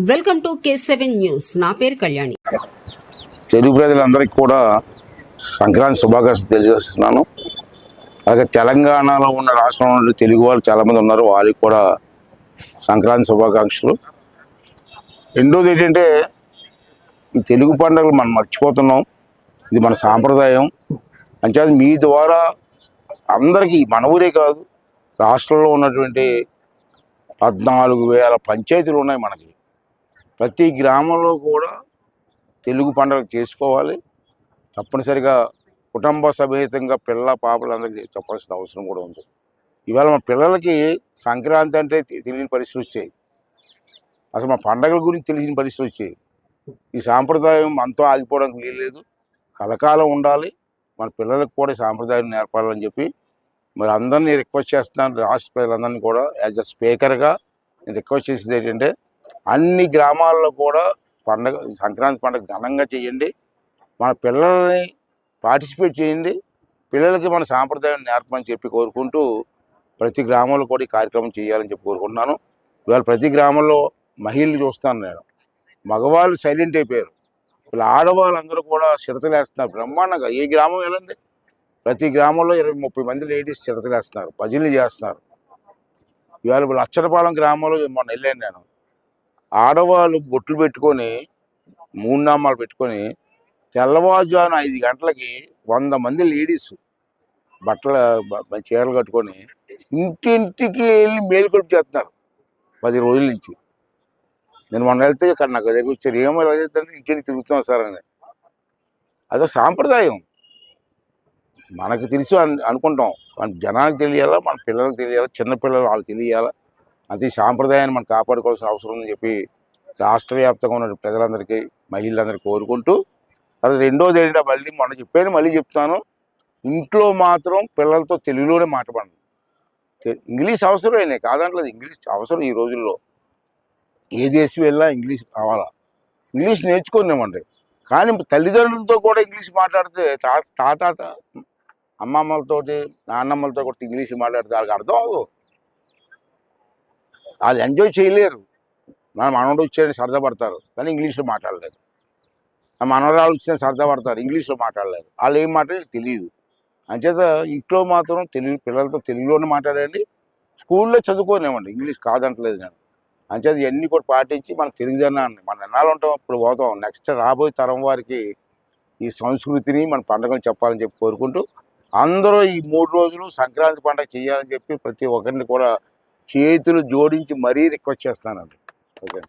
Welcome to K seven news. నా పేరు కళ్యాణి. తెలుగు ప్రజలందరికీ కూడా సంక్రాంతి శుభాకాంక్షలు తెలియజేస్తున్నాను. అలాగే తెలంగాణలో ఉన్న రాష్ట్రంలో ఉండే తెలుగు వాళ్ళు చాలామంది ఉన్నారు. వాళ్ళకి కూడా సంక్రాంతి శుభాకాంక్షలు. రెండోది ఏంటంటే ఈ తెలుగు పండుగలు మనం మర్చిపోతున్నాం. ఇది మన సాంప్రదాయం. అంచేత మీ ద్వారా అందరికీ మన ఊరే కాదు రాష్ట్రంలో ఉన్నటువంటి పద్నాలుగు వేల పంచాయతీలు ఉన్నాయి మనకి. ప్రతి గ్రామంలో కూడా తెలుగు పండుగ చేసుకోవాలి. తప్పనిసరిగా కుటుంబ సమేతంగా పిల్ల పాపలందరికీ చెప్పాల్సిన అవసరం కూడా ఉంది. ఇవాళ మా పిల్లలకి సంక్రాంతి అంటే తెలియని పరిస్థితులు వచ్చాయి. అసలు మా పండగల గురించి తెలియని పరిస్థితులు వచ్చాయి. ఈ సాంప్రదాయం అంతా ఆగిపోవడానికి వీల్లేదు కలకాలం ఉండాలి. మన పిల్లలకు కూడా సాంప్రదాయం నేర్పాలని చెప్పి మరి అందరినీ రిక్వెస్ట్ చేస్తున్నాను. రాష్ట్ర ప్రజలందరినీ కూడా యాజ్ అ స్పీకర్గా నేను రిక్వెస్ట్ చేసేది ఏంటంటే అన్ని గ్రామాల్లో కూడా పండగ సంక్రాంతి పండుగ ఘనంగా చేయండి. మన పిల్లల్ని పార్టిసిపేట్ చేయండి. పిల్లలకి మన సాంప్రదాయం నేర్పమని చెప్పి కోరుకుంటూ ప్రతి గ్రామంలో కూడా ఈ కార్యక్రమం చేయాలని చెప్పి కోరుకుంటున్నాను. ఇవాళ ప్రతి గ్రామంలో మహిళలు చూస్తాను నేను. మగవాళ్ళు సైలెంట్ అయిపోయారు. ఇలా ఆడవాళ్ళందరూ కూడా చిరతలేస్తున్నారు. బ్రహ్మాండంగా ఏ గ్రామం వెళ్ళండి. ప్రతి గ్రామంలో ఇరవై ముప్పై మంది లేడీస్ చిరతలేస్తున్నారు. భజనలు చేస్తున్నారు. ఇవాళ లచ్చనపాలెం గ్రామంలో మొన్న వెళ్ళాను నేను. ఆడవాళ్ళు బొట్లు పెట్టుకొని మూడునామాలు పెట్టుకొని తెల్లవారుజామున ఐదు గంటలకి వంద మంది లేడీస్ బట్టల చీరలు కట్టుకొని ఇంటింటికి వెళ్ళి మేలుకొలుపు చేస్తున్నారు పది రోజుల నుంచి. నేను మొన్న వెళ్తే ఇక్కడ నాకు దగ్గర వచ్చారు ఏమో చేస్తాను చేద్దంటే ఇంటింటికి తిరుగుతున్నాం సార్ అని. అదొక సాంప్రదాయం. మనకు తెలుసు అను- అనుకుంటాం. మన జనానికి తెలియాలా? మన పిల్లలకు తెలియాలా? చిన్నపిల్లలు వాళ్ళు తెలియాలా? అది సాంప్రదాయాన్ని మనం కాపాడుకోవాల్సిన అవసరం ఉందని చెప్పి రాష్ట్ర వ్యాప్తంగా ఉన్న ప్రజలందరికీ మహిళలందరికీ కోరుకుంటూ అది రెండోది ఏంటంటే మళ్ళీ మొన్న చెప్పాను మళ్ళీ చెప్తాను. ఇంట్లో మాత్రం పిల్లలతో తెలుగులోనే మాట్లాడండి తె- ఇంగ్లీష్ అవసరమే కాదంటలేదు ఇంగ్లీష్ అవసరం ఈ రోజుల్లో. ఏ దేశం వెళ్ళినా ఇంగ్లీష్ కావాలా ఇంగ్లీష్ నేర్చుకున్నామండి కానీ తల్లిదండ్రులతో కూడా ఇంగ్లీష్ మాట్లాడితే తాత అమ్మమ్మలతోటి నాన్నమ్మలతో కూడా ఇంగ్లీష్ మాట్లాడితే వాళ్ళకి అర్థం అవ్వదు. వాళ్ళు ఎంజాయ్ చేయలేరు. మన మనవడు వచ్చాడని సరదా పడతారు. కానీ ఇంగ్లీష్లో మాట్లాడలేరు ఆ మనవరాలు వచ్చిన సరదా పడతారు. ఇంగ్లీష్లో మాట్లాడలేరు వాళ్ళు ఏం మాట్లాడి తెలియదు. అంచేత ఇంట్లో మాత్రం తెలుగు పిల్లలతో తెలుగులోనే మాట్లాడండి. స్కూల్లో చదువుకోనివ్వండి. ఇంగ్లీష్ కాదంటలేదు నేను. అంచేత ఇవన్నీ కూడా పాటించి మన తెలుగు జనాన్ని మన ఎన్నాళ్ళు ఉంటాం ఇప్పుడు పోతాం. నెక్స్ట్ రాబోయే తరం వారికి ఈ సంస్కృతిని మన పండుగలు చెప్పాలని చెప్పి కోరుకుంటూ అందరూ ఈ మూడు రోజులు సంక్రాంతి పండుగ చేయాలని చెప్పి ప్రతి ఒక్కరిని కూడా చేతులు జోడించి మరీ రిక్వెస్ట్ చేస్తానండి ఓకే